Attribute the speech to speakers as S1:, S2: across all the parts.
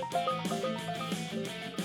S1: Thank you.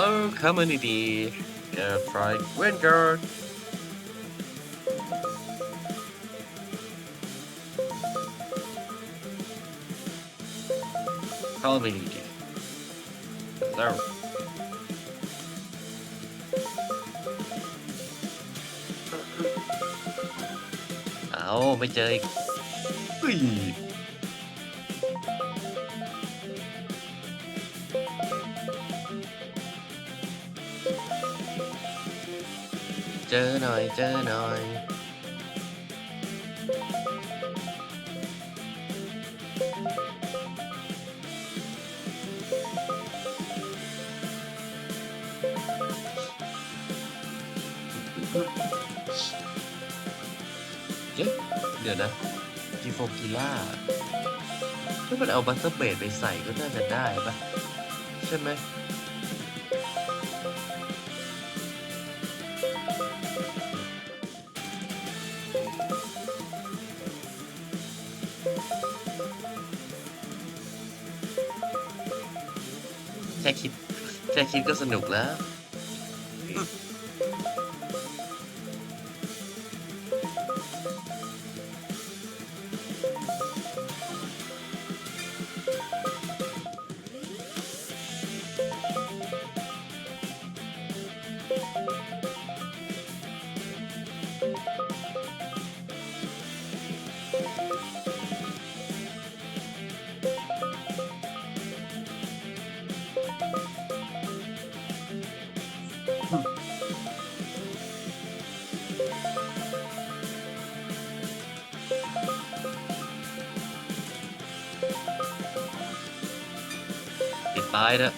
S1: Hello, community. Yeah, try Wingard. Community. Hello. Ảo, mới chơi. Ui. เจอหน่อยเจอหน่อยเอ๊ะเดี๋ยวนะกีโฟกิล่าถ้ามันเอาบัตเตอร์เบดไปใส่ก็น่าจะได้ปะใช่ไหม แค่คิด แค่คิดก็สนุกแล้ว ตายเถอะ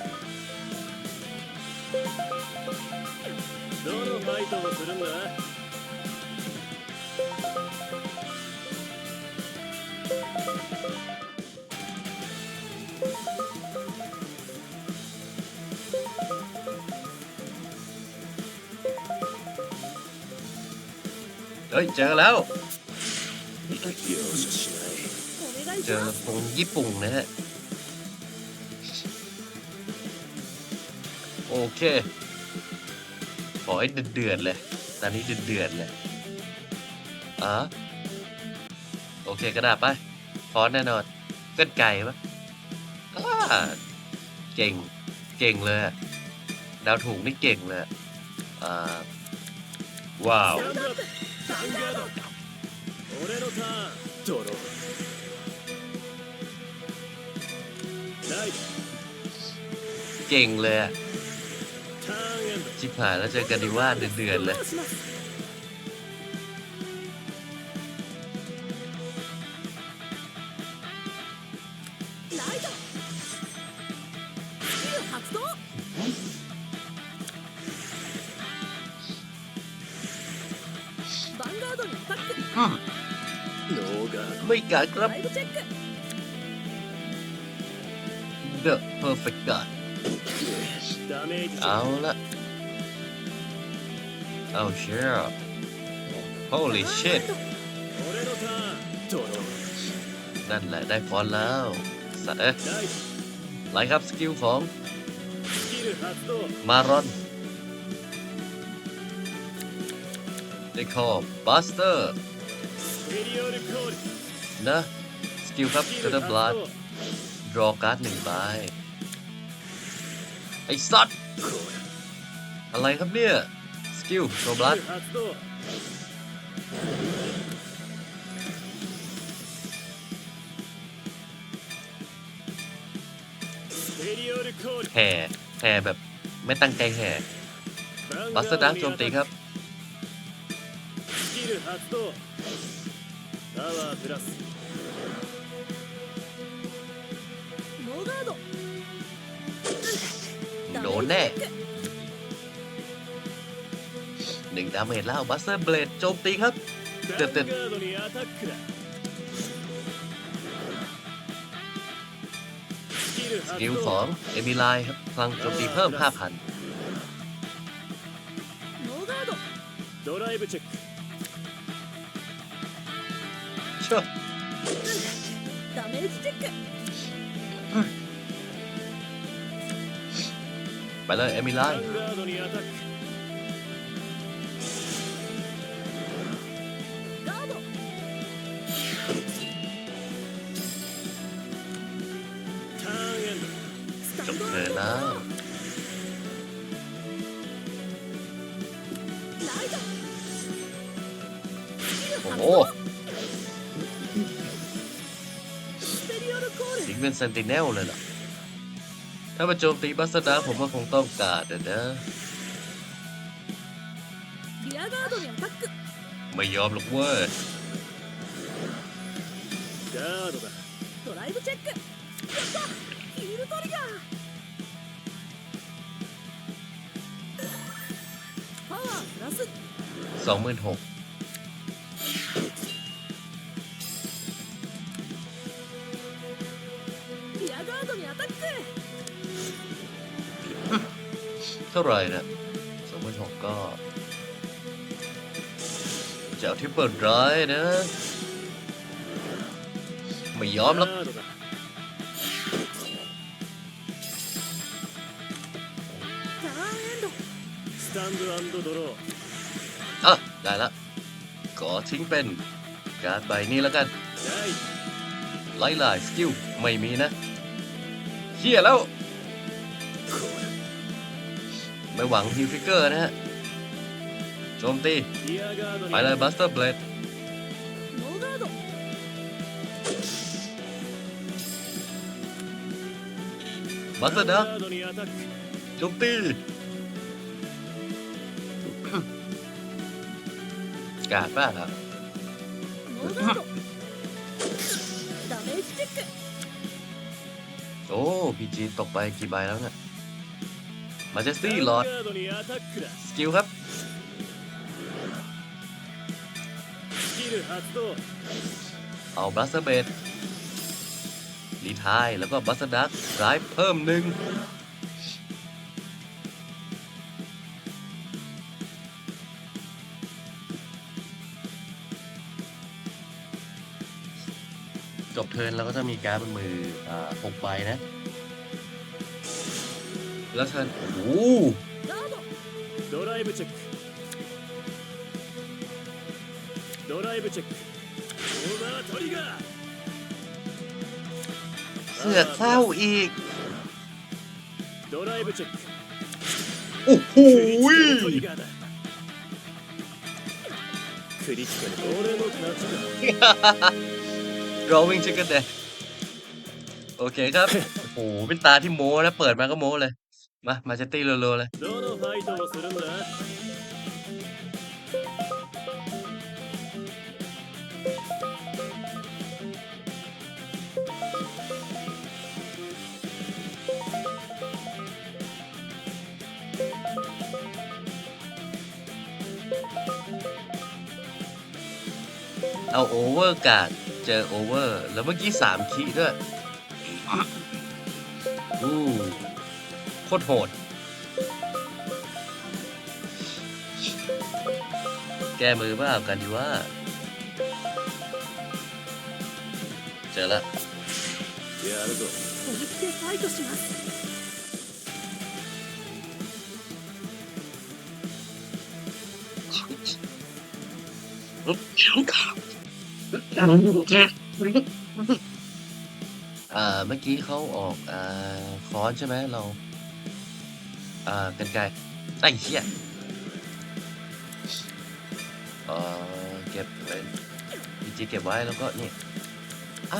S1: เฮ้ย เจอแล้ว เจอ
S2: ต
S1: รงญี่ปุ่นนะฮะ โอเคขอให้เดือดๆเลย ตอนนี้เดือดๆเลยอะโอเคกระดาษไปฟอมแน่นอนเกินไก่ปะเก่ง เก่งเลยดาวถุงนี่เก่งเลยว้าวเก่งเลย ชิบหายแล้วเจอกันดีว่าเดือนๆเลยไม่กาครับ The Perfect
S3: Gun
S1: เอาละ Oh, sure. Holy shit. นั่นแหละได้ฟอนแล้วสัตว์เอ๊ะไหลครับสกิลของ มารอนได้คอบัสเตอร์นะ สกิลครับก
S3: ระ
S1: ดบลัดรอการ์ดหนึ่งใบไอ้สัตว์อะไรครับเนี่ย คิวโซบลั
S3: ส
S1: แห่แห่แบบไม่ตั้งใจแห่บัสเตอร์ดักโจมตีครับโดนแน่ นึ่งดาเมจแล้วบัสเซอร์เบลดโจมตีครับ
S3: เดืดเดืด
S1: สกิลของเอมิไลครับพลังโจมตีเพิ่ม 5,000ชอ
S2: ดาเมจ
S1: ไปเลยเอมิไล จบเลยแล้วโอ้โหยิงเป็นเซนติเนลเลยล่ะ ถ้ามาโจมตีบัสดาผมก็คงต้องการนะนะไม่ยอมหรอกเว้ย
S3: ガードだ
S2: ドライブチェック 도리 야! 아, 라스 สองหมื่นห
S1: ก
S2: リアガードにアタック
S1: เท่าไร่นะสองหมื่นหกก็ จะเอาที่เปิดร้ายนะ ไม่ยอม
S3: แล้ว
S1: อะได้ละขอทิ้งเป็น การใบนี้แล้วกันไล่ลายสกิลไม่มีนะเฮียแล้ว ไม่หวังฮิวฟิกเกอร์นะฮะโจมตีไปเลยบัสเตอร์เบลดบัสเตอร์เดักโจมตี กาดป่ะครับโอ้พีจีตกไปกี่ใบแล้วเนี่ยมาเจสซี่หลอดสกิลครับเอาบลัสเบดรีทายแล้วก็บัสดักไดรฟ์เพิ่มหนึ่ง ทิร์นเราก็จะมีการ์ดบนมืออ่าหกใบนะ แล้วเทิร์นโอ้โห
S2: ガード
S3: ドライブチェックドライブチェックオーバートリガー
S1: เสือกเศร้าอีก
S3: ドライブチェック
S1: โอ้โห
S3: クリティカルトリガーだクリティカル俺の勝ちだ
S1: drawing chicken เดโอเคครับ โอ้โห เป็นตาที่โม้นะ เปิดมาก็โม้เลย มา มาเจตตี้เร็วๆเลย
S3: どのファイトをするんだ
S1: เอาโอเวอร์การ์ด เจอโอเวอร์ แล้วเมื่อกี้สามคีย์ด้วยอู้โคตรโหด แก้มือบ้ากันดีว่า เจอละ
S3: やるぞ
S2: 本気でファイトします
S1: เมื่อกี้เขาออกอคอนใช่ไหมเราเกันไกลไอ้เหี้ยเออเก็บไว้ดีจีเก็บไว้แล้วก็นี่อ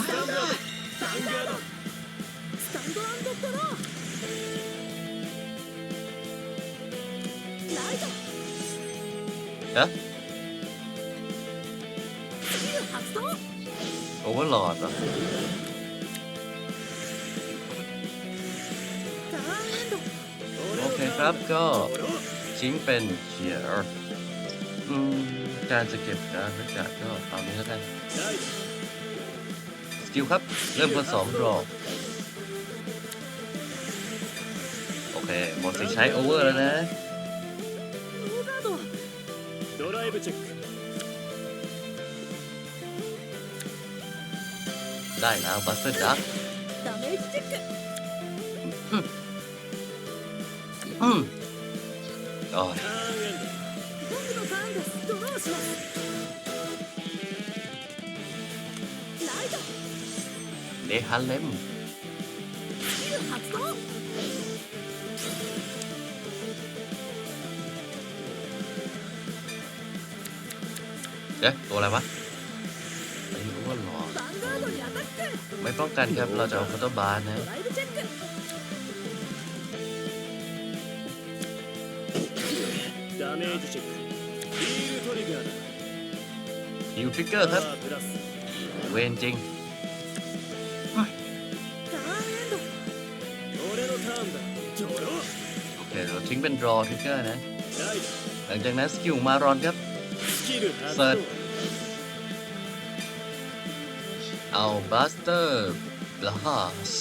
S1: เอ๊ะ โอเวอร์ลอดเหรอโอเคครับก็ทิ้งเป็นเขียวอืการจะเก็บนะรประกาศก็ตามนี้แล้วกันสกิลครับ เริ่มคนสองรอบโอเค หมดสิใช้โอเวอร์แล้วนะ
S3: ดรอป
S1: ได้แล้วบัสเซอร์ดักอืมโอ้ยเดฮันเลมเอ๊ะตัวอะไรวะ ไม่ป้องกันครับ เราจะเอาคอตเตอร์บาร์นะฮิวทริกเกอร์ครับ เวนจริงโอเค เราทิ้งเป็นรอทริกเกอร์นะ หลังจากนั้นสกิลมารอนครับเซิร์ช เอาบัสเตอร์บลัส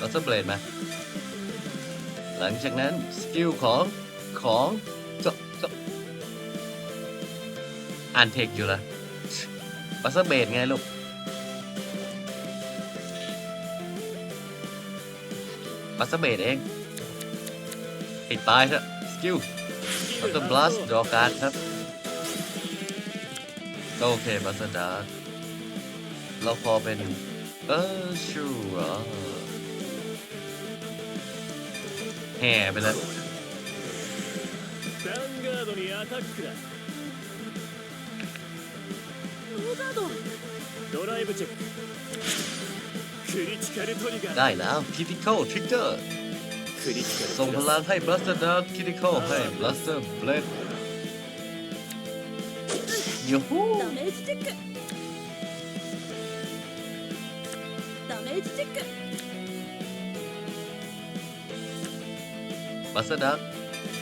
S1: บัสเตอร์เบลดมหลังจากนั้น สกิลของ ของจบจบอ่านเทคอยู่ละบัสเตอร์เบลดไงลูกบัสเตอร์เบลดเองปิดตายเถอะสกิลบัสเตอร์บลัสด
S3: ร
S1: อการครับ ก็โอเคบัสดาร์เราพอเป็น เออชัวร์แห่ไปเลยได้แล้ว
S3: critical trigger
S1: ส่งพลังให้ blaster dart critical ให้ blaster blade สเตอร์เบลดยูฮู
S2: ダメージチェックダメージチェック
S1: บัสเตอร์ดาร์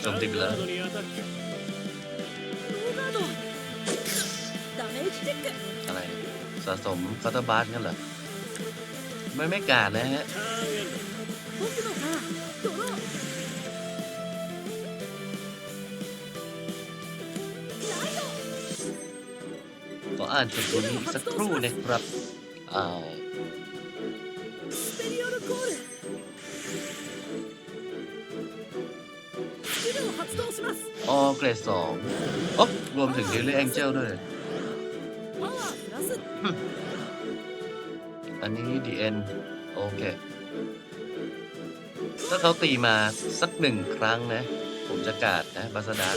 S1: โจมตีไป
S3: ヴァン
S1: เล
S3: ガ
S1: ย
S3: ードにアタック
S2: ノーガードダメージチェック
S1: อะไร สะสมคัตเตอร์บาร์กันเหรอ ไม่ไม่กาดนะฮะ อ่านจนตัวนี้สักครู่นะครับอ้าออเกรดสองอ๊อบรวมถึงเดลี่แองเจลด้วย อันนี้ดีเอ็นโอเค ถ้าเขาตีมาสักหนึ่งครั้งนะ ผมจะกาดนะบาสดาน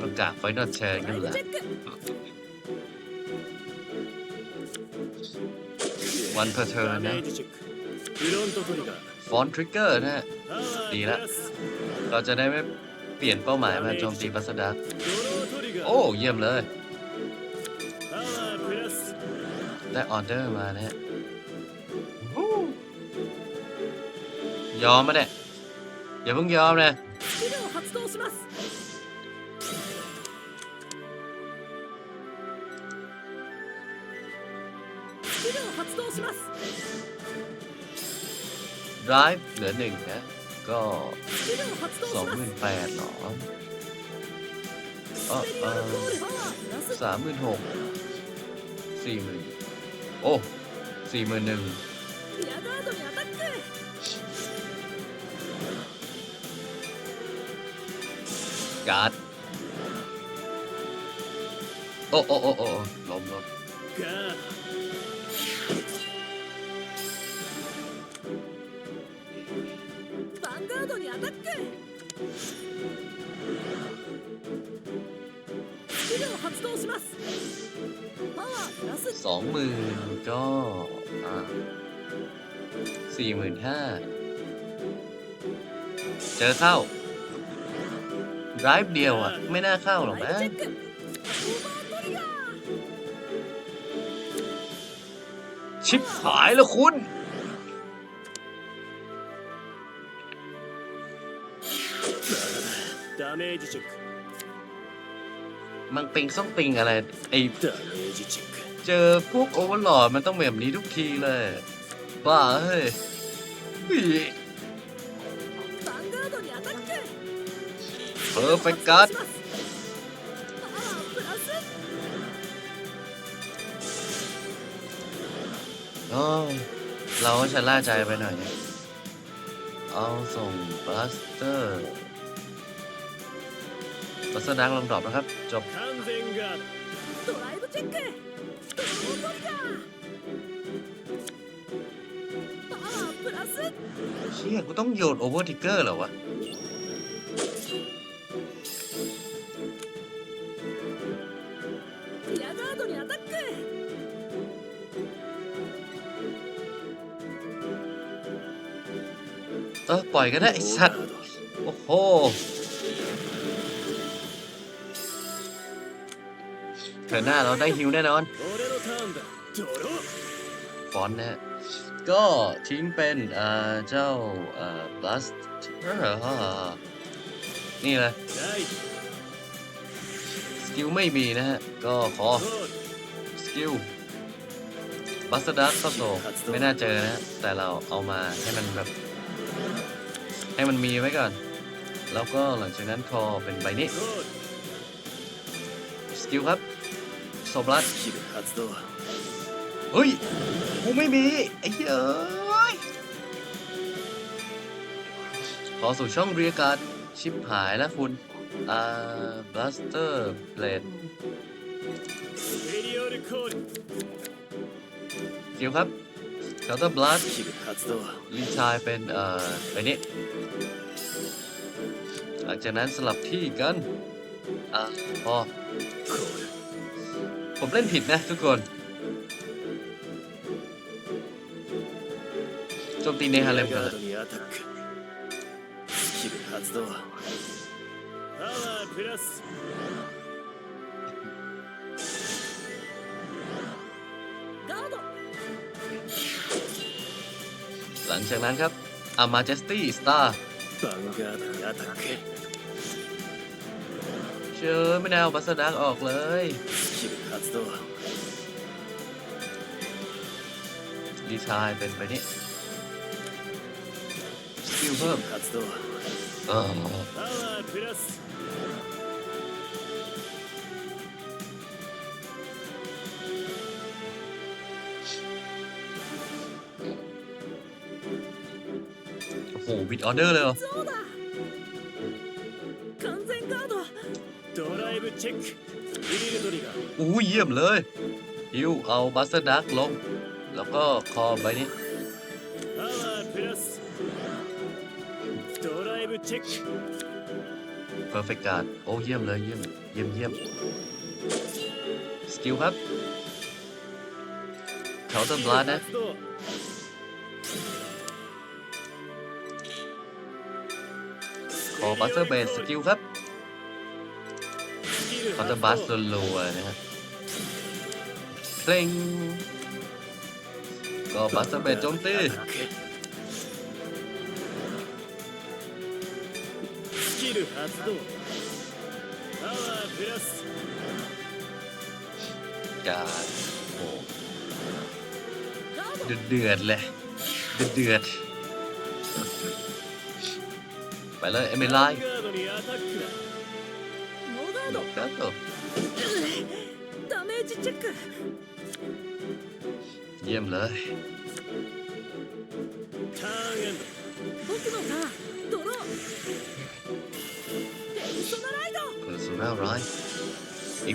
S1: ประกาศไฟนอลแชร์กันเหรอวันเพอร์เธอนะฟอนทริกเกอร์นะดีละ เราจะได้ไม่เปลี่ยนเป้าหมายมาโจมตีบัสดั
S3: ก
S1: โอ้ เยี่ยมเลย ได้ออเดอร์มานะฮะยอมไหเนี่ยอย่าเพิ่งยอมนะ Drive เหลือหนึ่งนะ ก็สองหมื่นแปดหรอ
S2: เออเออ
S1: สามหมื่นหกสี่หมื่นโอ้สี่หมื่นหนึ่งการ์ดโอ้โอ้โอ้โอ้ล้มล้ม สองหมื่นก็สี่หมื่นห้าเจอเข้าไรฟ์เดียวอะ ไม่น่าเข้าหรอก
S2: นะ
S1: ชิปหายแล้วคุณ
S3: ダメージチェック
S1: มังติงส่องติงอะไรไอเจอพวกโอเวอร์ลอดมันต้องแบบนี้ทุกทีเลย บ้าเฮ้ยเพอร์เฟกต์กัดเราก็ชะล่าใจไปหน่อย เอาส่งบลัสเตอร์ อสดงลงดรอปนะครับ จบเชี่ยกูต้องโยนโอเวอร์ทิกเกอร์เหรอวะเออปล่อยก็ได้สัตว์ โอ้โห เถิหน้าเราได้ฮิวแน่นอนฟอนนะฮะก็ทิ้งเป็นเจ้าบลัสนี่แห
S3: ละ
S1: สกิลไม่มีนะฮะ ก็ขอ สกิลบัสดอะดาร์กสโซไม่น่าเจอนะ แต่เราเอามาให้มันแบบ ให้มันมีไว้ก่อน แล้วก็หลังจากนั้นคอเป็นใบนี้ สกิลครับ โซบลัส
S3: ด
S1: เฮ้ย กูไม่มี ไอ้เยเอ้ยขอสู่ช่องเรียกการชิปหายแล้วคุณ อ่าบลัสเตอร์เบลดเกียวครับเคาน์เตอร์บลัสรีชายเป็น เอ่อไอ้นี้หลังจากนั้นสลับที่กัน อะพอ ผมเล่นผิดนะทุกคนโจมตีในฮาเลมก่
S2: อน
S1: หลังจากนั้นครับอามาเจสตี้สตาร์เชิญไม่แนวบัสดักออกเลย
S3: 動
S1: ดีไซน์เป็นไปนี่スキルเพิ่ม
S3: 活動
S1: เออ
S3: パワープラス
S1: โอ้โหวิดออเดอร์เลยเหรอ
S2: そうだ完全ガード
S3: ドライブチェック
S1: อู้เยี่ยมเลยฮิวเอาบัสเดักลง แล้วก็คอใบนี้เพอร์เฟกต์การ์ดโอ้เยี่ยมเลยเยี่ยมเยี่ยมเยี่ยมสกิลครับเขาต้นบลาดนะขอบัสเตอร์เบสสกิลครับ เขาจะบัสรัวๆนะฮะเพลงก็บัสเตบดโจมตีการโอ้เดือดเดือดเลยเดือดเดือดไปเลยเอเมไลน์
S3: だ
S2: ノーガード
S1: ครับผม
S2: ダメージ ジチェック
S1: เยี่ยมเลย
S3: ターンエン
S2: 僕のターンドローペルソナライド
S1: เพอร์ซูน่าร้ายไ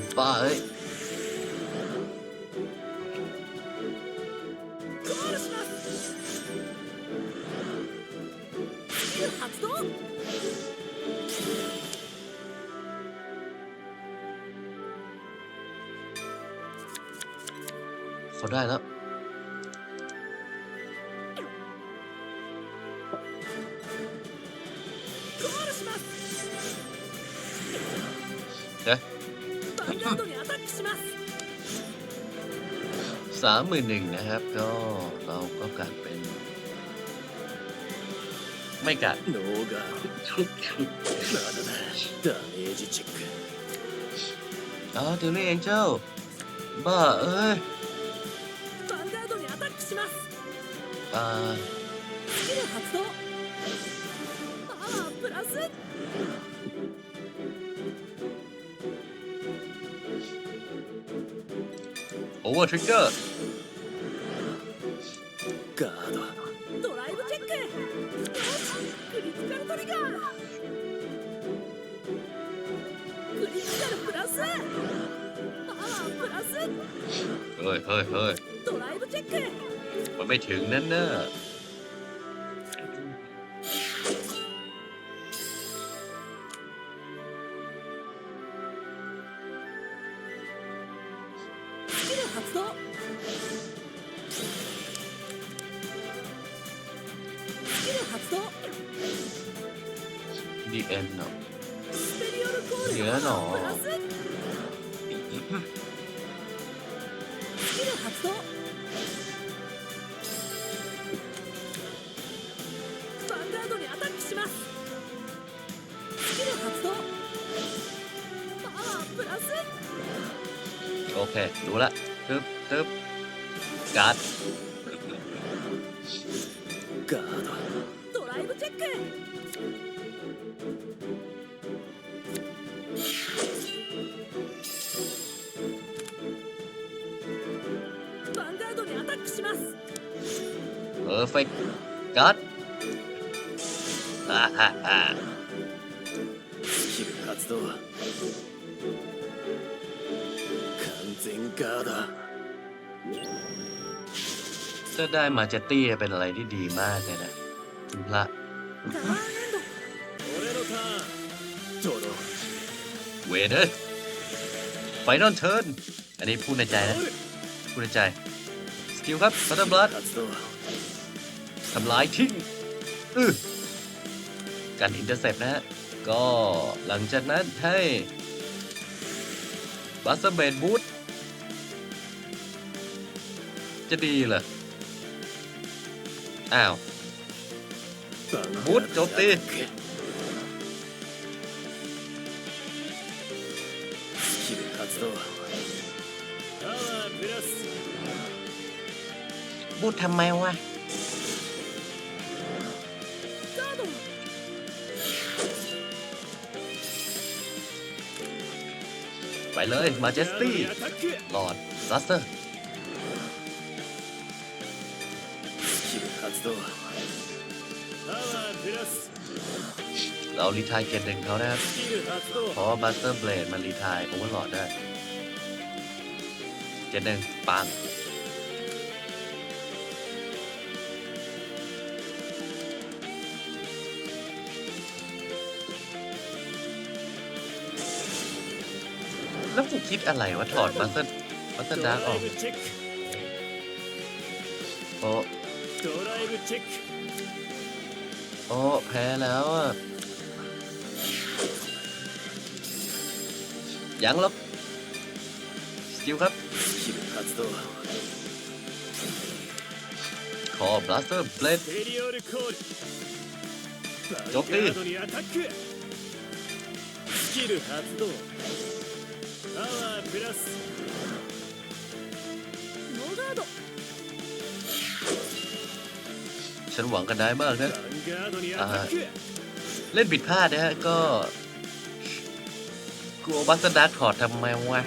S1: สามหมื่นหนึ่งนะครับ ก็เราก็กัดเป็น ไม่กัด
S3: ドノーガーまだだダメージチェック
S1: อ๋อถึงนี่เองเจ้า บ้าเอ้ย
S2: ヴァンガードにアタックします
S1: อ่า
S2: スキル発動パワープラス
S1: โอเวอร์ทริกเกอร์
S3: ガード
S2: ドライブチェックよしクリティカルトリガークリティカルプラスパワープラス
S1: เฮ้ยเฮ้ยเฮ้ย
S2: ドライブチェック
S1: มันไม่ถึงนั่นเนอะ ดีเอ็นเนาะ
S2: เหลือหนอ
S1: โอเค รู้ละตึ๊บตึ๊บการ์ด god ฮ่า
S3: 君の活動は完全ガーだ
S1: ถ้าได้มาเจตตี้เป็นอะไรที่ดีมากเลยนะละเวเดอร์ไฟนอลเทิร์นอันนี้พูดในใจนะ พูดในใจ สกิลครับพัตเตอร์บลัด ทำลายทิ้งการอินเตอร์เซปนะฮะ ก็หลังจากนั้นให้บัสเบนบูธจะดีเหรอ อ้าว
S3: บูธโจมตี
S1: บูธทำไมวะ เลยมาเจสตี้หลอดซัสเตอร์เรารีทายเกตหนึ่งเขานะครับเพราะว่าบัสเตอร์เบลดมานรีทายโอเวอร์หลอดได้เกตหนึ่งปัง คิดอะไรวะถอดมาสเตอร์มาสเตอร์ดาร์กออกโอ้โอ้แพ้แล้วอะยังลบสกิลครับ ขอ
S3: บลัสเตอร์เบลดจบตี ワープラス
S2: ノーガード
S1: ฉันหวังกันได้มากนะ
S3: ヴァンガードにアタック
S1: เล่นผิดพลาดนะฮะ ก็กลัวบัสเตอร์ดักถอดทำไมวะ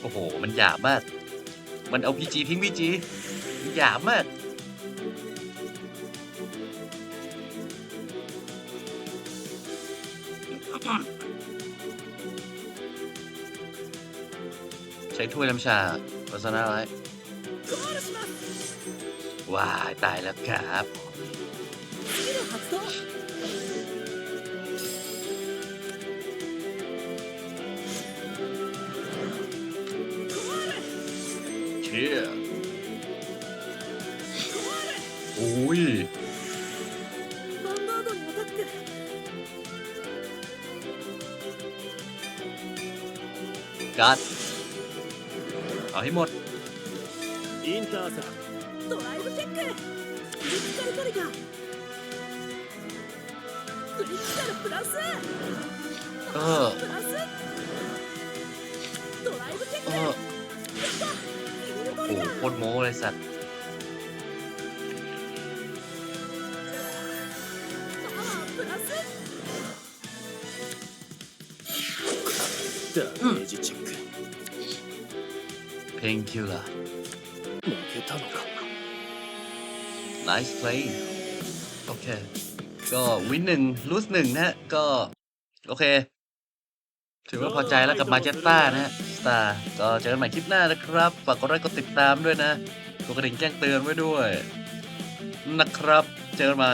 S1: โอ้โห มันหยาบมาก มันเอาพีจีทิ้งพีจีหยาบมาก ใช้ถ้วยน้ำชาลัสนณะไรว้าตายแล้วครับ ห้หมด
S3: インターセプ
S2: ドライブチェッククリティカルトリガークリティカルプラス
S1: เออ
S2: プラスドライブチェッ
S1: เอ
S2: クやっ
S1: อ
S2: たヒールト
S1: โอ้
S2: リ
S1: โห
S2: ガー
S1: โคตรโม้เลยสัตว์ เพลงคิวล่ะ
S3: 負けたのか
S1: nice play โอเค ก็วินหนึ่งลูสหนึ่งนะฮะ ก็ โอเค ถือว่าพอใจแล้วกับมาเจตต้านะฮะสตาร์ก็เจอกันใหม่คลิปหน้านะครับ ฝากกดไลค์กดติดตามด้วยนะ กดกระดิ่งแจ้งเตือนไว้ด้วย นะครับ เจอกันใหม่